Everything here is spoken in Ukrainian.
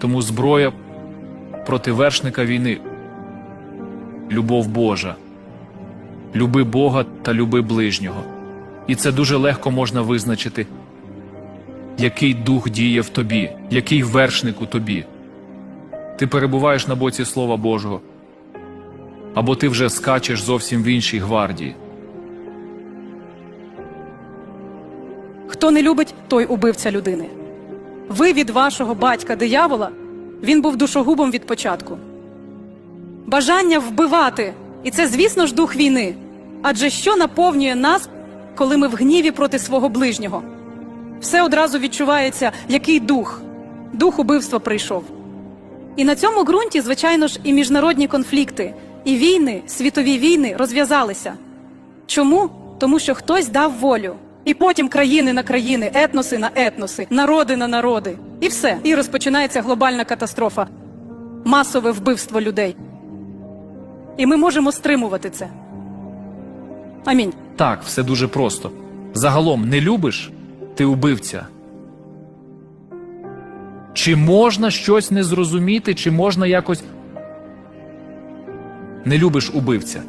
Тому зброя проти вершника війни любов Божа. Люби Бога та люби ближнього. І це дуже легко можна визначити, який дух діє в тобі, який вершник у тобі. Ти перебуваєш на боці Слова Божого, або ти вже скачеш зовсім в іншій гвардії. Хто не любить, той убивця людини. Ви від вашого батька диявола, він був душогубом від початку. Бажання вбивати, і це, звісно ж, дух війни. Адже що наповнює нас, коли ми в гніві проти свого ближнього? Все одразу відчувається, який дух. Дух убивства прийшов. І на цьому ґрунті, звичайно ж, і міжнародні конфлікти, і війни, світові війни розв'язалися. Чому? Тому що хтось дав волю. І потім країни на країни, етноси на етноси, народи на народи. І все. І розпочинається глобальна катастрофа, масове вбивство людей. І ми можемо стримувати це. Амінь. Так, все дуже просто. Загалом не любиш, ти убивця. Чи можна щось не зрозуміти, чи можна якось. Не любиш убивця.